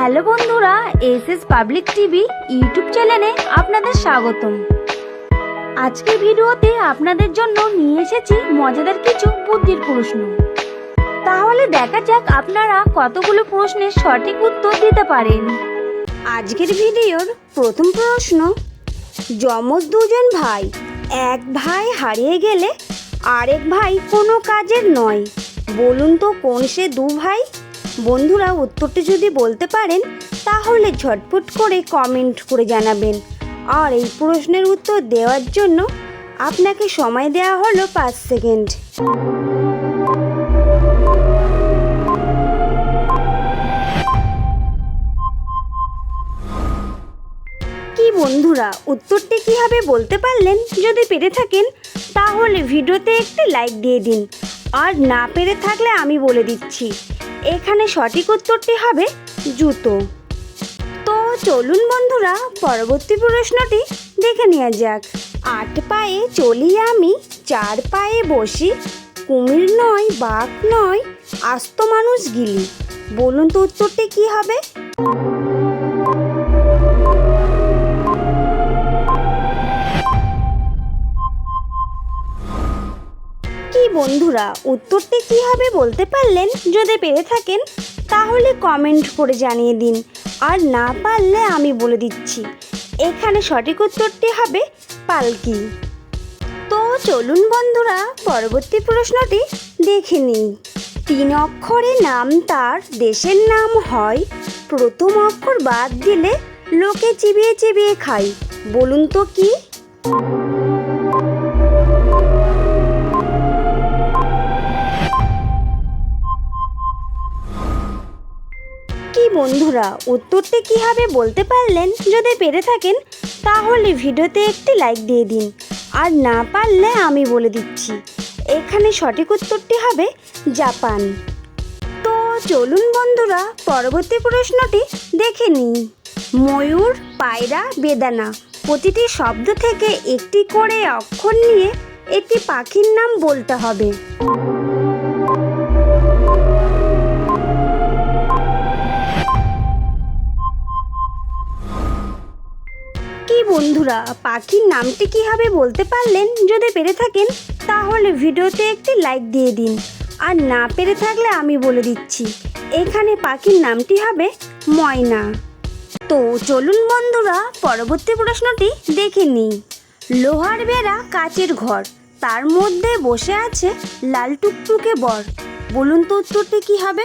Hello বন্ধুরা S S public TV YouTube চ্যানেলে আপনাদের স্বাগতম। আজকের ভিডিওতে আপনাদের জন্য নিয়ে এসেছি মজাদার কিছু বুদ্ধির প্রশ্ন। তাহলে দেখা যাক আপনারা কতগুলো প্রশ্নের সঠিক উত্তর দিতে পারেন। আজকের ভিডিওর প্রথম প্রশ্ন, যমজ দুজন ভাই, এক ভাই হারিয়ে গেলে আরেক ভাই কোনো কাজের নয়। বলুন তো কোন সে দু ভাই? বন্ধুরা উত্তরটি যদি বলতে পারেন, তাহলে ঝটপট করে কমেন্ট করে জানাবেন। আর এই প্রশ্নের উত্তর দেওয়ার জন্য আপনাকে সময় দেওয়া হলো পাঁচ সেকেন্ড। কি বন্ধুরা, উত্তরটি কি হবে বলতে পারলেন? যদি পেরে থাকেন, তাহলে ভিডিওতে একটি লাইক দিয়ে দিন। আর না পেরে থাকলে আমি বলে দিচ্ছি। এখানে সঠিক উত্তরটি হবে জুতো। তো চলুন বন্ধুরা, পরবর্তী প্রশ্নটি দেখে নেওয়া যাক। আট পায়ে চলি আমি, চার পায়ে বসি, কুমির নয়, বাঘ নয়, আস্ত মানুষ গিলি। বলুন তো উত্তরটি কি হবে? বন্ধুরা, উত্তরটি কী হবে বলতে পারলেন যদি পেরে থাকেন, তাহলে কমেন্ট করে জানিয়ে দিন। আর না পারলে আমি বলে দিচ্ছি। এখানে সঠিক উত্তরটি হবে পালকি। তো চলুন বন্ধুরা, পরবর্তী প্রশ্নটি দেখে নিই। তিন অক্ষরে নাম তার দেশের নাম হয়। প্রথম অক্ষর বাদ দিলে লোকে চিবিয়ে চিবিয়ে খায়। বলুন তো কি? বন্ধুরা, উত্তরটি কি হবে বলতে পারলেন যদি পেরে থাকেন, তাহলে ভিডিওতে একটি লাইক দিয়ে দিন। আর না পারলে আমি বলে দিচ্ছি। এখানে সঠিক উত্তরটি হবে জাপান। তো চলুন বন্ধুরা, পরবর্তী প্রশ্নটি দেখে নিই। ময়ূর, পায়রা, বেদানা প্রতিটি শব্দ থেকে একটি করে অক্ষর নিয়ে একটি পাখির নাম বলতে হবে। বন্ধুরা, পাখির নামটি কি হবে বলতে পারলেন? যদি পেরে থাকেন, তাহলে ভিডিওতে একটি লাইক দিয়ে দিন। আর না পেরে থাকলে আমি বলে দিচ্ছি, এখানে পাখির নামটি হবে ময়না। তো চলুন বন্ধুরা, পরবর্তী প্রশ্নটি দেখে নিই। লোহার বেড়া কাচের ঘর, তার মধ্যে বসে আছে লাল টুকটুকে বর। বলুন তো উত্তরটি কি হবে?